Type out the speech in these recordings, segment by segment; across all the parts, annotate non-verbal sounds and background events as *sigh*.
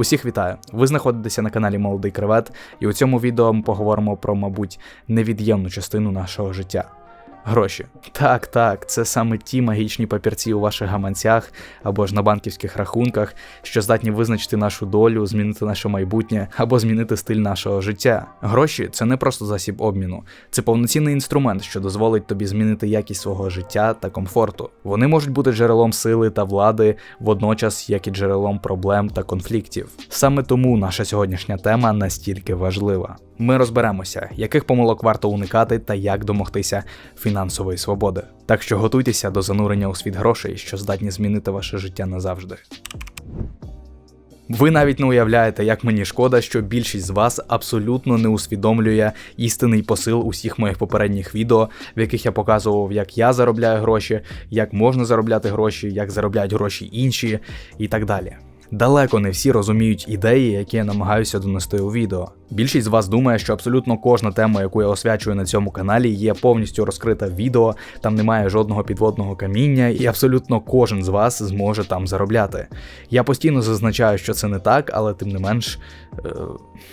Усіх вітаю! Ви знаходитеся на каналі Молодий Кревет, і у цьому відео ми поговоримо про, мабуть, невід'ємну частину нашого життя. Гроші. Так, так, це саме ті магічні папірці у ваших гаманцях або ж на банківських рахунках, що здатні визначити нашу долю, змінити наше майбутнє або змінити стиль нашого життя. Гроші це не просто засіб обміну, це повноцінний інструмент, що дозволить тобі змінити якість свого життя та комфорту. Вони можуть бути джерелом сили та влади, водночас як і джерелом проблем та конфліктів. Саме тому наша сьогоднішня тема настільки важлива. Ми розберемося, яких помилок варто уникати та як домогтися фінансової свободи. Так що готуйтеся до занурення у світ грошей, що здатні змінити ваше життя назавжди. Ви навіть не уявляєте, як мені шкода, що більшість з вас абсолютно не усвідомлює істинний посил усіх моїх попередніх відео, в яких я показував, як я заробляю гроші, як можна заробляти гроші, як заробляють гроші інші і так далі. Далеко не всі розуміють ідеї, які я намагаюся донести у відео. Більшість з вас думає, що абсолютно кожна тема, яку я освячую на цьому каналі, є повністю розкрита в відео, там немає жодного підводного каміння, і абсолютно кожен з вас зможе там заробляти. Я постійно зазначаю, що це не так, але тим не менш е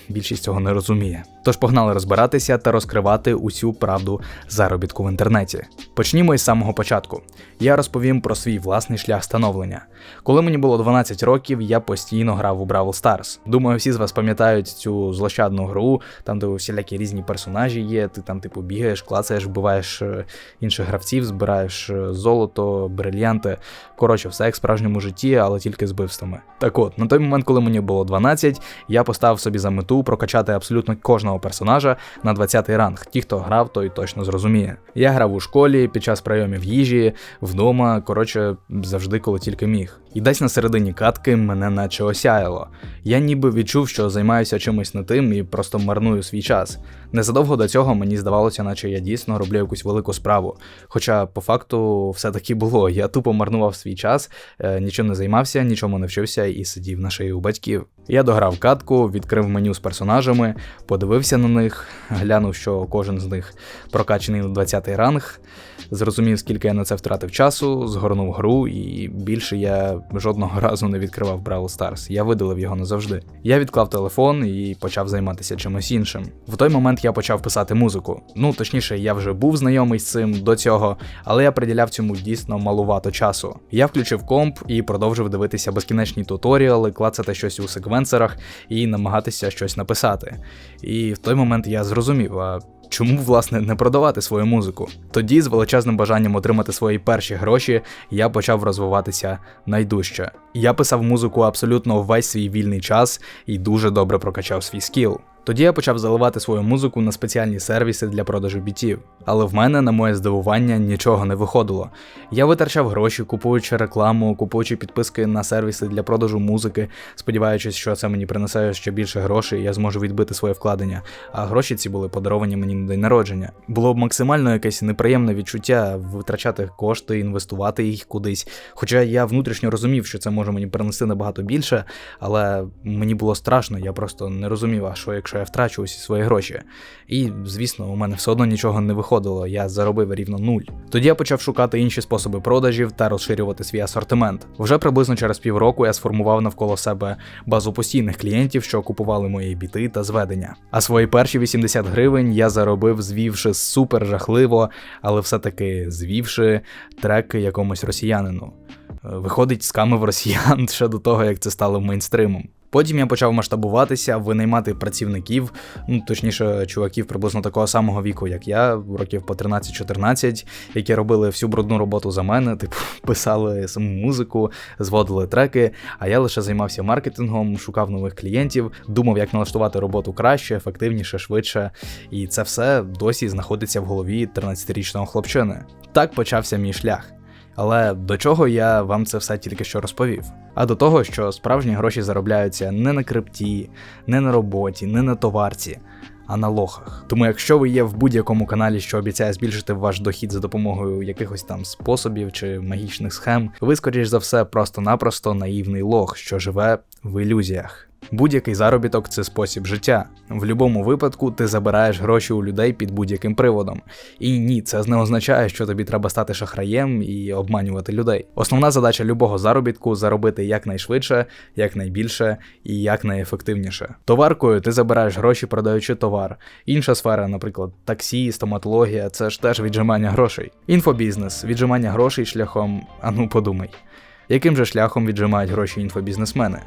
більшість цього не розуміє. Тож погнали розбиратися та розкривати усю правду заробітку в інтернеті. Почнімо із самого початку. Я розповім про свій власний шлях становлення. Коли мені було 12 років, я постійно грав у Бравл Stars. Думаю, всі з вас пам'ятають цю злощадну гру, там де всілякі різні персонажі є. Ти там, типу, бігаєш, клацаєш, вбиваєш е, інших гравців, збираєш е, золото, брильянти. Коротше, все як в справжньому житті, але тільки з бивствами. Так от, на той момент, коли мені було 12, я поставив собі за мету прокачати абсолютно кожного персонажа на 20 ранг. Ті, хто грав, той точно зрозуміє. Я грав у школі під час прийомів їжі, вдома, коротше, завжди, коли тільки міг. І десь на середині катки мене наче осяяло. Я ніби відчув, що займаюся чимось не тим і просто марную свій час. Незадовго до цього мені здавалося, наче я дійсно роблю якусь велику справу. Хоча по факту все таки було. Я тупо марнував свій час, е, нічим не займався, нічому не вчився і сидів на шиї у батьків. Я дограв катку, відкрив меню з персонажами, подивився на них, глянув, що кожен з них прокачений на 20 ранг. Зрозумів, скільки я на це втратив часу, згорнув гру, і більше я жодного *laughs* разу не відкривав Brawl Stars. Я видалив його назавжди. Я відклав телефон і почав займатися чимось іншим. В той момент я почав писати музику. Ну точніше, я вже був знайомий з цим до цього, але я приділяв цьому дійсно малувато часу. Я включив комп і продовжив дивитися безкінечні туторіали, клацати щось у секвенсорах і намагатися щось написати. І в той момент я зрозумів. а Чому власне не продавати свою музику? Тоді, з величезним бажанням отримати свої перші гроші, я почав розвиватися найдужче. Я писав музику абсолютно весь свій вільний час і дуже добре прокачав свій скіл. Тоді я почав заливати свою музику на спеціальні сервіси для продажу бітів. Але в мене, на моє здивування, нічого не виходило. Я витрачав гроші, купуючи рекламу, купуючи підписки на сервіси для продажу музики, сподіваючись, що це мені принесе ще більше грошей, і я зможу відбити своє вкладення. А гроші ці були подаровані мені на день народження. Було б максимально якесь неприємне відчуття витрачати кошти, інвестувати їх кудись. Хоча я внутрішньо розумів, що це може мені принести набагато більше, але мені було страшно, я просто не розумів, а що якщо я втрачу усі свої гроші. І, звісно, у мене все одно нічого не виходило, я заробив рівно нуль. Тоді я почав шукати інші способи продажів та розширювати свій асортимент. Вже приблизно через півроку я сформував навколо себе базу постійних клієнтів, що купували мої біти та зведення. А свої перші 80 гривень я заробив, звівши супер жахливо, але все-таки звівши треки якомусь росіянину. Виходить, скамив росіян *laughs* ще до того, як це стало мейнстримом. Потім я почав масштабуватися, винаймати працівників, ну точніше, чуваків приблизно такого самого віку, як я, років по 13-14, які робили всю брудну роботу за мене, типу *laughs* писали саму музику, зводили треки. А я лише займався маркетингом, шукав нових клієнтів, думав, як налаштувати роботу краще, ефективніше, швидше. І це все досі знаходиться в голові 13-річного хлопчини. Так почався мій шлях. Але до чого я вам це все тільки що розповів? А до того, що справжні гроші заробляються не на крипті, не на роботі, не на товарці, а на лохах. Тому, якщо ви є в будь-якому каналі, що обіцяє збільшити ваш дохід за допомогою якихось там способів чи магічних схем, ви, скоріш за все, просто-напросто наївний лох, що живе в ілюзіях. Будь-який заробіток це спосіб життя. В будь-якому випадку ти забираєш гроші у людей під будь-яким приводом. І ні, це не означає, що тобі треба стати шахраєм і обманювати людей. Основна задача любого заробітку заробити якнайшвидше, якнайбільше і якнайефективніше. Товаркою ти забираєш гроші, продаючи товар. Інша сфера, наприклад, таксі, стоматологія це ж теж віджимання грошей. Інфобізнес, віджимання грошей шляхом, а ну подумай, яким же шляхом віджимають гроші інфобізнесмени?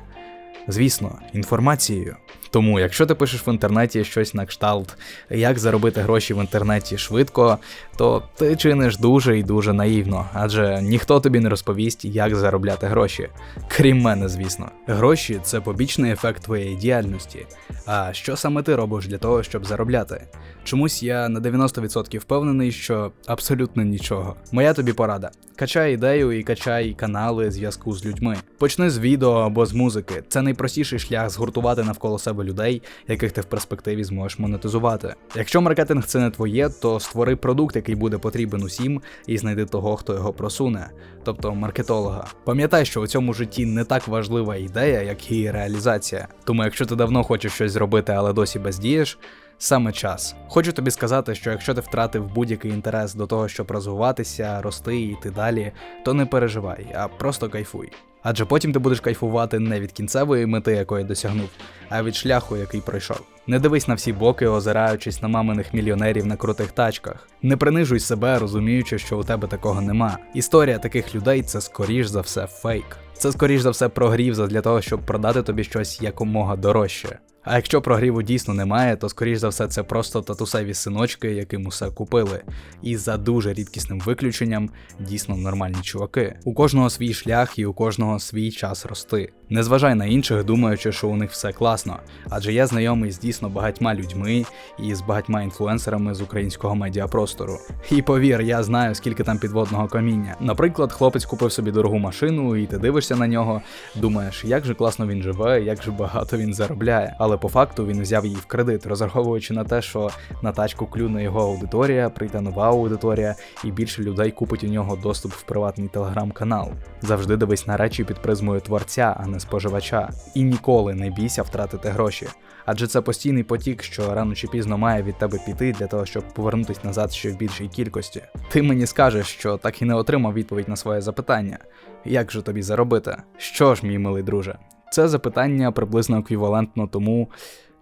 Звісно, інформацією. Тому, якщо ти пишеш в інтернеті щось на кшталт, як заробити гроші в інтернеті швидко, то ти чиниш дуже і дуже наївно, адже ніхто тобі не розповість, як заробляти гроші. Крім мене, звісно. Гроші це побічний ефект твоєї діяльності. А що саме ти робиш для того, щоб заробляти? Чомусь я на 90% впевнений, що абсолютно нічого. Моя тобі порада. Качай ідею і качай канали зв'язку з людьми. Почни з відео або з музики. Це найпростіший шлях згуртувати навколо себе людей, яких ти в перспективі зможеш монетизувати. Якщо маркетинг це не твоє, то створи продукт, який буде потрібен усім, і знайди того, хто його просуне, тобто маркетолога. Пам'ятай, що у цьому житті не так важлива ідея, як її реалізація. Тому, якщо ти давно хочеш щось зробити, але досі бездієш, саме час. Хочу тобі сказати, що якщо ти втратив будь-який інтерес до того, щоб розвиватися, рости і йти далі, то не переживай, а просто кайфуй. Адже потім ти будеш кайфувати не від кінцевої мети, якої досягнув, а від шляху, який пройшов. Не дивись на всі боки, озираючись на маминих мільйонерів на крутих тачках. Не принижуй себе, розуміючи, що у тебе такого нема. Історія таких людей це скоріш за все фейк. Це скоріш за все прогрів для того, щоб продати тобі щось якомога дорожче. А якщо прогріву дійсно немає, то скоріш за все це просто татусеві синочки, яким усе купили. І за дуже рідкісним виключенням дійсно нормальні чуваки. У кожного свій шлях і у кожного свій час рости. Не зважай на інших, думаючи, що у них все класно, адже я знайомий з дійсно багатьма людьми і з багатьма інфлюенсерами з українського медіапростору. І повір, я знаю, скільки там підводного каміння. Наприклад, хлопець купив собі дорогу машину, і ти дивишся на нього, думаєш, як же класно він живе, як же багато він заробляє. Але по факту він взяв її в кредит, розраховуючи на те, що на тачку клюне його аудиторія, прийде нова аудиторія, і більше людей купить у нього доступ в приватний телеграм-канал. Завжди дивись на речі під призмою творця, а не споживача. І ніколи не бійся втратити гроші. Адже це постійний потік, що рано чи пізно має від тебе піти для того, щоб повернутися назад ще в більшій кількості. Ти мені скажеш, що так і не отримав відповідь на своє запитання: як же тобі заробити? Що ж, мій милий друже? Це запитання приблизно еквівалентно тому,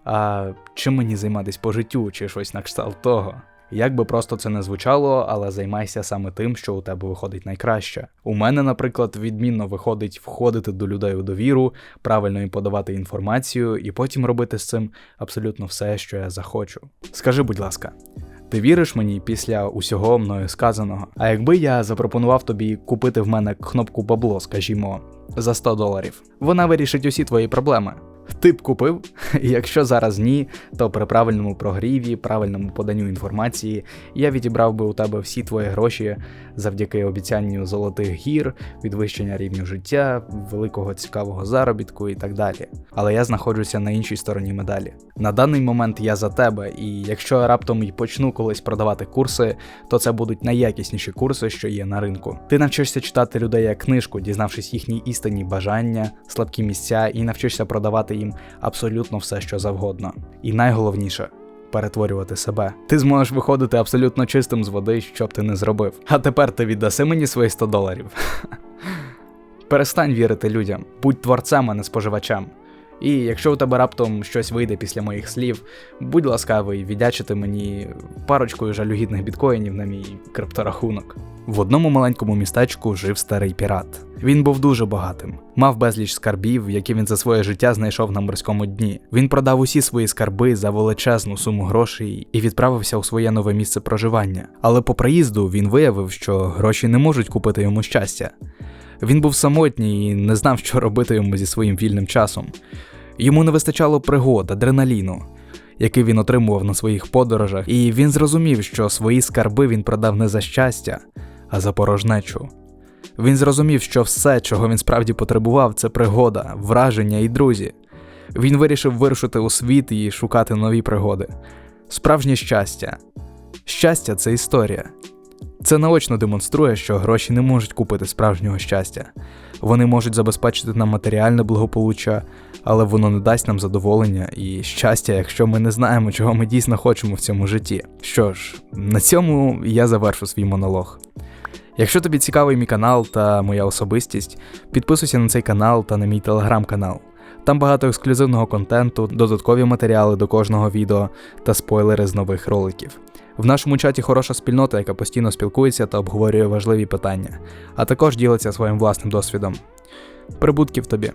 а чим мені займатися по життю, чи щось на кшталт того. Як би просто це не звучало, але займайся саме тим, що у тебе виходить найкраще. У мене, наприклад, відмінно виходить входити до людей у довіру, правильно їм подавати інформацію і потім робити з цим абсолютно все, що я захочу. Скажи, будь ласка. Ти віриш мені після усього мною сказаного? А якби я запропонував тобі купити в мене кнопку бабло, скажімо, за 100 доларів, вона вирішить усі твої проблеми. Ти б купив? *laughs* Якщо зараз ні, то при правильному прогріві, правильному поданню інформації я відібрав би у тебе всі твої гроші завдяки обіцянню золотих гір, підвищення рівню життя, великого цікавого заробітку і так далі. Але я знаходжуся на іншій стороні медалі. На даний момент я за тебе, і якщо я раптом й почну колись продавати курси, то це будуть найякісніші курси, що є на ринку. Ти навчишся читати людей як книжку, дізнавшись їхні істинні бажання, слабкі місця, і навчишся продавати їм абсолютно все, що завгодно. І найголовніше. Перетворювати себе. Ти зможеш виходити абсолютно чистим з води, що б ти не зробив. А тепер ти віддаси мені свої 100 доларів. *laughs* Перестань вірити людям, будь творцем, а не споживачем. І якщо у тебе раптом щось вийде після моїх слів, будь ласкавий віддячити мені парочкою жалюгідних біткоїнів на мій крипторахунок. В одному маленькому містечку жив старий пірат. Він був дуже багатим, мав безліч скарбів, які він за своє життя знайшов на морському дні. Він продав усі свої скарби за величезну суму грошей і відправився у своє нове місце проживання. Але по приїзду він виявив, що гроші не можуть купити йому щастя. Він був самотній і не знав, що робити йому зі своїм вільним часом. Йому не вистачало пригод, адреналіну, який він отримував на своїх подорожах, і він зрозумів, що свої скарби він продав не за щастя, а за порожнечу. Він зрозумів, що все, чого він справді потребував, це пригода, враження і друзі. Він вирішив вирушити у світ і шукати нові пригоди. Справжнє щастя. Щастя це історія. Це наочно демонструє, що гроші не можуть купити справжнього щастя. Вони можуть забезпечити нам матеріальне благополуччя, але воно не дасть нам задоволення і щастя, якщо ми не знаємо, чого ми дійсно хочемо в цьому житті. Що ж, на цьому я завершу свій монолог. Якщо тобі цікавий мій канал та моя особистість, підписуйся на цей канал та на мій телеграм-канал. Там багато ексклюзивного контенту, додаткові матеріали до кожного відео та спойлери з нових роликів. В нашому чаті хороша спільнота, яка постійно спілкується та обговорює важливі питання, а також ділиться своїм власним досвідом. Прибутків тобі!